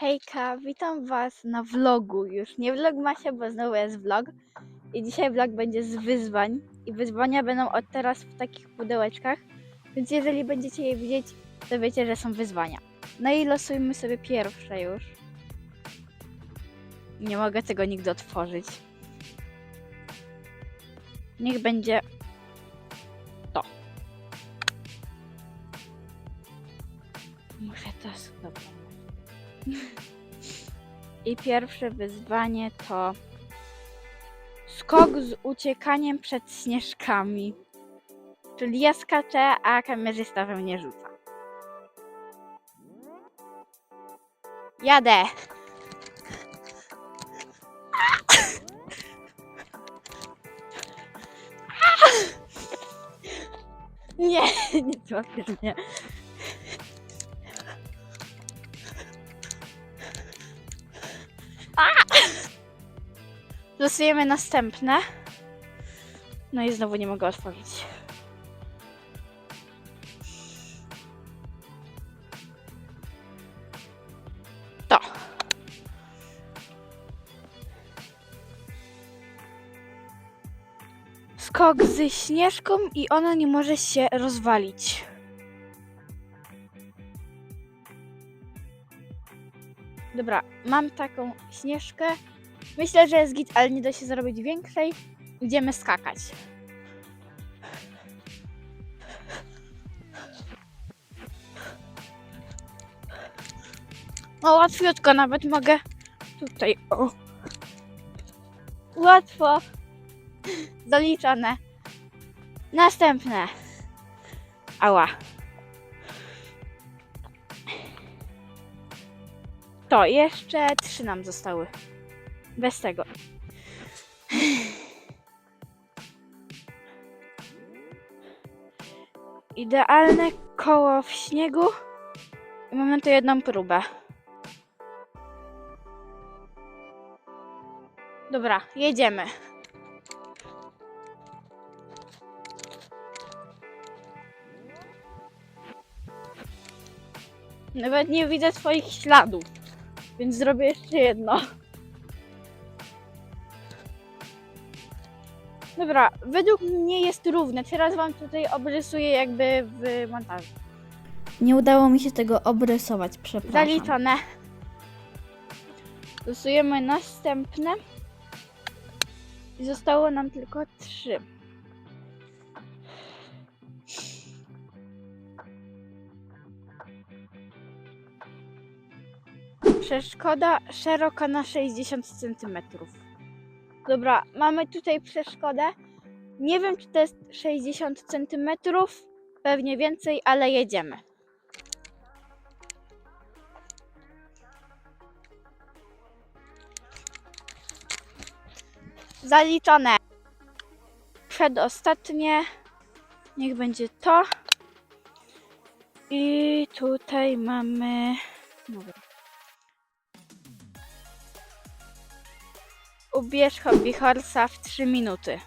Hejka, witam Was na vlogu. Już nie vlogmasie, bo znowu jest vlog. I dzisiaj vlog będzie z wyzwań. I wyzwania będą od teraz w takich pudełeczkach. Więc jeżeli będziecie je widzieć, to wiecie, że są wyzwania. No i losujmy sobie pierwsze już. Nie mogę tego nigdy otworzyć. Niech będzie to. Muszę to dobra. I pierwsze wyzwanie to skok z uciekaniem przed śnieżkami. Czyli ja skaczę, a kamerzysta we mnie rzuca. Jadę! Nie, nie złapiesz Losujemy następne. No i znowu nie mogę otworzyć. To. Skok z śnieżką i ona nie może się rozwalić. Dobra, mam taką śnieżkę. Myślę, że jest git, ale nie da się zrobić większej. Idziemy skakać. O, łatwiutko, nawet mogę tutaj. O. Łatwo. Zaliczone. Następne. Ała. To jeszcze trzy nam zostały. Bez tego. Idealne koło w śniegu. I mamy tu jedną próbę. Dobra, jedziemy. Nawet nie widzę swoich śladów, więc zrobię jeszcze jedno. Dobra, według mnie jest równe. Teraz wam tutaj obrysuję jakby w montażu. Nie udało mi się tego obrysować, przepraszam. Zaliczone. Losujemy następne. I zostało nam tylko trzy. Przeszkoda szeroka na 60 cm. Dobra, mamy tutaj przeszkodę. Nie wiem, czy to jest 60 cm, pewnie więcej, ale jedziemy. Zaliczone. Przedostatnie. Niech będzie to. I tutaj mamy. Dobra. Ubierz hobby horsa w 3 minuty.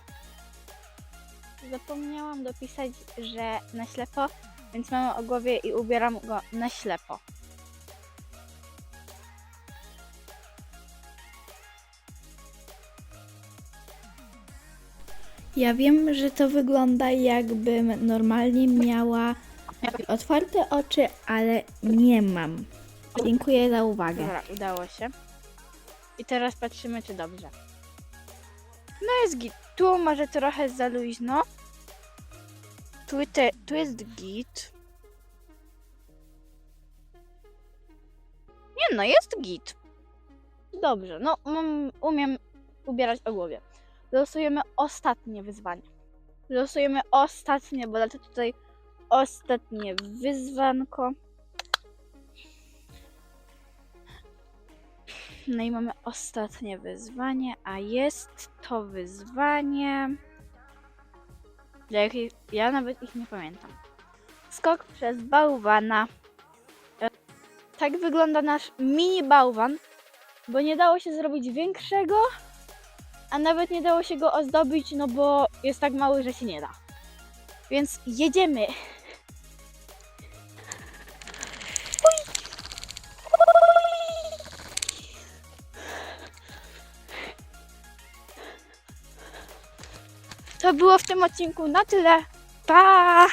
Zapomniałam dopisać, że na ślepo, więc mamy o głowie i ubieram go na ślepo. Ja wiem, że to wygląda jakbym normalnie miała otwarte oczy, ale nie mam. Dziękuję za uwagę. Dobra, udało się. I teraz patrzymy, czy dobrze. No jest git. Tu może trochę za luźno. Tu, te, tu jest git. Nie no, jest git. Dobrze, no mam, umiem ubierać o głowie. Losujemy ostatnie wyzwanie. Losujemy ostatnie, bo lecę tutaj ostatnie wyzwanko. No i mamy ostatnie wyzwanie, a jest to wyzwanie. Jak ich- ja nawet ich nie pamiętam. Skok przez bałwana. E, Tak wygląda nasz mini bałwan, bo nie dało się zrobić większego, a nawet nie dało się go ozdobić, no bo jest tak mały, że się nie da. Więc jedziemy. To było w tym odcinku na tyle. Pa!